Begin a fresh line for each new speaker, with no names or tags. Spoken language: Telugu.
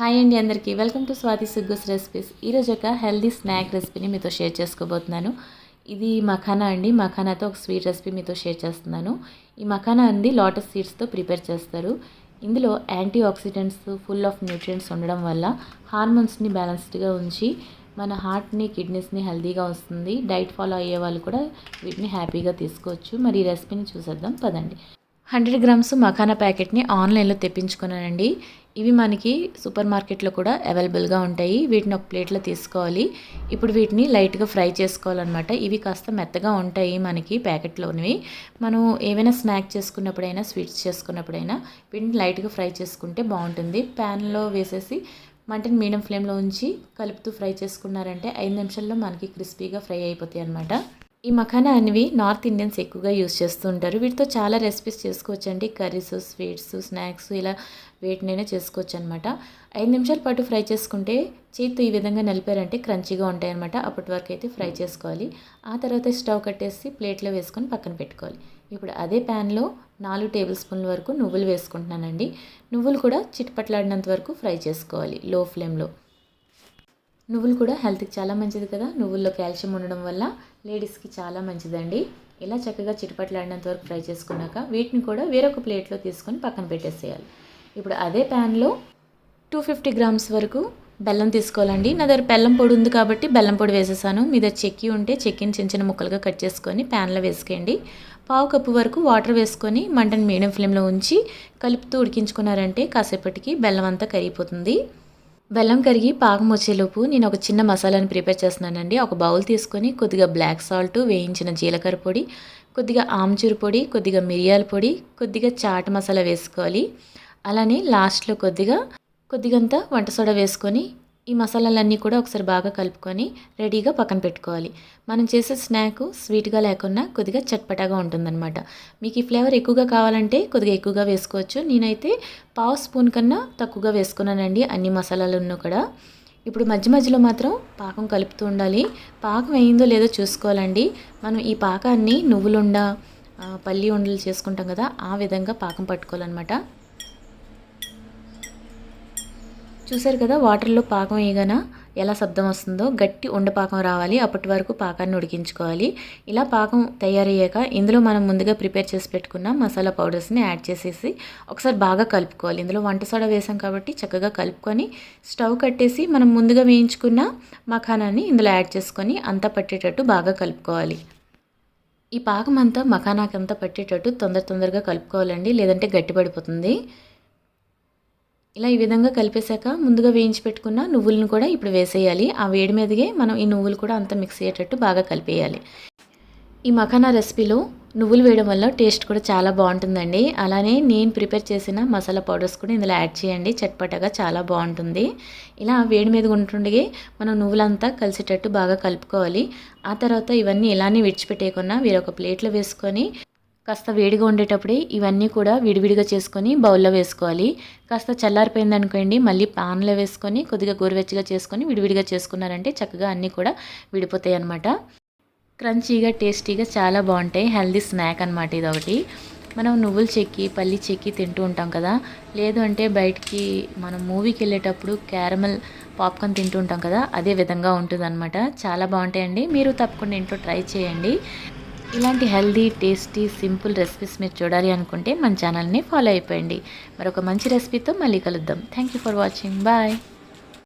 హాయ్ అండి అందరికీ. వెల్కమ్ టు స్వాతి సుగ్గస్ రెసిపీస్ ఈరోజు ఒక హెల్దీ స్నాక్ రెసిపీని మీతో షేర్ చేసుకోబోతున్నాను. ఇది మఖానా అండి. మఖానాతో ఒక స్వీట్ రెసిపీ మీతో షేర్ చేస్తున్నాను. ఈ మఖానా అంది లోటస్ సీడ్స్తో ప్రిపేర్ చేస్తారు. ఇందులో antioxidants full of nutrients ఉండడం వల్ల హార్మోన్స్ని బ్యాలెన్స్డ్గా ఉంచి మన హార్ట్ని కిడ్నీస్ని హెల్తీగా వస్తుంది. డైట్ ఫాలో అయ్యే వాళ్ళు కూడా వీటిని హ్యాపీగా తీసుకోవచ్చు. మరి ఈ రెసిపీని చూసేద్దాం. పదండి. హండ్రెడ్ గ్రామ్స్ మఖానా ప్యాకెట్ని ఆన్లైన్లో తెప్పించుకున్నానండి. ఇవి మనకి సూపర్ మార్కెట్లో కూడా అవైలబుల్గా ఉంటాయి. వీటిని ఒక ప్లేట్లో తీసుకోవాలి. ఇప్పుడు వీటిని లైట్గా ఫ్రై చేసుకోవాలన్నమాట. ఇవి కాస్త మెత్తగా ఉంటాయి మనకి ప్యాకెట్లోనివి. మనం ఏవైనా స్నాక్ చేసుకున్నప్పుడైనా స్వీట్స్ చేసుకున్నప్పుడైనా వీటిని లైట్గా ఫ్రై చేసుకుంటే బాగుంటుంది. ప్యాన్లో వేసేసి మంటని మీడియం ఫ్లేమ్లో ఉంచి కలుపుతూ ఫ్రై చేసుకున్నారంటే ఐదు నిమిషాల్లో మనకి క్రిస్పీగా ఫ్రై అయిపోతాయి అనమాట ఈ మఖానా అనేవి నార్త్ ఇండియన్స్ ఎక్కువగా యూస్ చేస్తూ ఉంటారు వీటితో చాలా రెసిపీస్ చేసుకోవచ్చండి. కర్రీస్ స్వీట్స్ స్నాక్స్ ఇలా వేటినైనా చేసుకోవచ్చు అనమాట ఐదు నిమిషాల పాటు ఫ్రై చేసుకుంటే చేతితో ఈ విధంగా నలిపారంటే క్రంచీగా ఉంటాయన్నమాట అప్పటి వరకు అయితే ఫ్రై చేసుకోవాలి. ఆ తర్వాత స్టవ్ కట్టేసి ప్లేట్లో వేసుకొని పక్కన పెట్టుకోవాలి. ఇప్పుడు అదే ప్యాన్లో నాలుగు టేబుల్ స్పూన్ల వరకు నువ్వులు వేసుకుంటున్నానండి. నువ్వులు కూడా చిట్పట్లాడినంత వరకు ఫ్రై చేసుకోవాలి. లో ఫ్లేమ్లో. నువ్వులు కూడా హెల్త్కి చాలా మంచిది కదా. నువ్వుల్లో కాల్షియం ఉండడం వల్ల లేడీస్కి చాలా మంచిదండి. ఇలా చక్కగా చిటపట్లాడినంత వరకు ఫ్రై చేసుకున్నాక వీటిని కూడా వేరొక ప్లేట్లో తీసుకొని పక్కన పెట్టేసేయాలి. ఇప్పుడు అదే ప్యాన్లో టూ ఫిఫ్టీ గ్రామ్స్ వరకు బెల్లం తీసుకోవాలండి. నా దగ్గర బెల్లం పొడి ఉంది కాబట్టి బెల్లం పొడి వేసేసాను. మీద చెక్కి ఉంటే చెక్కిని చిన్న చిన్న ముక్కలుగా కట్ చేసుకొని ప్యాన్లో వేసుకోండి. పావు కప్పు వరకు వాటర్ వేసుకొని మంటను మీడియం ఫ్లేమ్లో ఉంచి కలుపుతూ ఉడికించుకున్నారంటే కాసేపటికి బెల్లం అంతా కరిగిపోతుంది. బెల్లం కరిగి పాకం వచ్చేలోపు నేను ఒక చిన్న మసాలాను ప్రిపేర్ చేస్తున్నానండి. ఒక బౌల్ తీసుకొని కొద్దిగా బ్లాక్ సాల్ట్ వేయించిన జీలకర్ర పొడి కొద్దిగా ఆమ్చూరు పొడి కొద్దిగా మిరియాల పొడి కొద్దిగా చాట్ మసాలా వేసుకోవాలి. అలానే లాస్ట్లో కొద్దిగా కొద్దిగంత వంట సోడా వేసుకొని ఈ మసాలాలన్నీ కూడా ఒకసారి బాగా కలుపుకొని రెడీగా పక్కన పెట్టుకోవాలి. మనం చేసే స్నాక్ స్వీట్గా లేకుండా కొద్దిగా చట్పటాగా ఉంటుందన్నమాట. మీకు ఈ ఫ్లేవర్ ఎక్కువగా కావాలంటే కొద్దిగా ఎక్కువగా వేసుకోవచ్చు. నేనైతే పావు స్పూన్ కన్నా తక్కువగా వేసుకున్నానండి అన్ని మసాలాలను కూడా. ఇప్పుడు మధ్య మధ్యలో మాత్రం పాకం కలుపుతూ ఉండాలి. పాకం అయిందో లేదో చూసుకోవాలండి. మనం ఈ పాకాన్ని నువ్వులుండ పల్లి ఉండలు చేసుకుంటాం కదా ఆ విధంగా పాకం పట్టుకోవాలన్నమాట. చూసారు కదా వాటర్లో పాకం వేయగాన ఎలా శబ్దం వస్తుందో గట్టి ఉండపాకం రావాలి అప్పటి వరకు పాకాన్ని ఉడికించుకోవాలి. ఇలా పాకం తయారయ్యాక ఇందులో మనం ముందుగా ప్రిపేర్ చేసి పెట్టుకున్న మసాలా పౌడర్స్ని యాడ్ చేసేసి ఒకసారి బాగా కలుపుకోవాలి. ఇందులో వంట సోడా వేసాం కాబట్టి చక్కగా కలుపుకొని స్టవ్ కట్టేసి మనం ముందుగా వేయించుకున్న మఖానాన్ని ఇందులో యాడ్ చేసుకొని అంతా పట్టేటట్టు బాగా కలుపుకోవాలి. ఈ పాకం అంతా మఖానాకంతా పట్టేటట్టు తొందర తొందరగా కలుపుకోవాలండి లేదంటే గట్టిపడిపోతుంది. ఇలా ఈ విధంగా కలిపేశాక ముందుగా వేయించి పెట్టుకున్న నువ్వులను కూడా ఇప్పుడు వేసేయాలి. ఆ వేడి మీదగే మనం ఈ నువ్వులు కూడా అంతా మిక్స్ అయ్యేటట్టు బాగా కలిపేయాలి. ఈ మఖానా రెసిపీలో నువ్వులు వేయడం వల్ల టేస్ట్ కూడా చాలా బాగుంటుందండి. అలానే నేను ప్రిపేర్ చేసిన మసాలా పౌడర్స్ కూడా ఇందులో యాడ్ చేయండి. చట్పటగా చాలా బాగుంటుంది. ఇలా వేడి మీద ఉంటుండగా మనం నువ్వులంతా కలిసేటట్టు బాగా కలుపుకోవాలి. ఆ తర్వాత ఇవన్నీ ఇలానే విడిచిపెట్టేయకుండా వేరొక ప్లేట్లో వేసుకొని కాస్త వేడిగా ఉండేటప్పుడే ఇవన్నీ కూడా విడివిడిగా చేసుకొని బౌల్లో వేసుకోవాలి. కాస్త చల్లారిపోయింది అనుకోండి మళ్ళీ పాన్లో వేసుకొని కొద్దిగా గోరువెచ్చగా చేసుకొని విడివిడిగా చేసుకున్నారంటే చక్కగా అన్నీ కూడా విడిపోతాయి అనమాట క్రంచీగా టేస్టీగా చాలా బాగుంటాయి. హెల్దీ స్నాక్ అనమాట ఇది ఒకటి మనం నువ్వులు చెక్కి పల్లి చెక్కి తింటూ ఉంటాం కదా. లేదు అంటే బయటికి మనం మూవీకి వెళ్ళేటప్పుడు క్యారమల్ పాప్కార్న్ తింటూ ఉంటాం కదా. అదే విధంగా ఉంటుంది చాలా బాగుంటాయండి. మీరు తప్పకుండా ఇంట్లో ట్రై చేయండి. ఇలాంటి హెల్దీ టేస్టీ సింపుల్ రెసిపీస్ మీరు చూడాలి అనుకుంటే మన ఛానల్ని ఫాలో అయిపోయండి. మరొక మంచి రెసిపీతో మళ్ళీ కలుద్దాం. Thank you for watching bye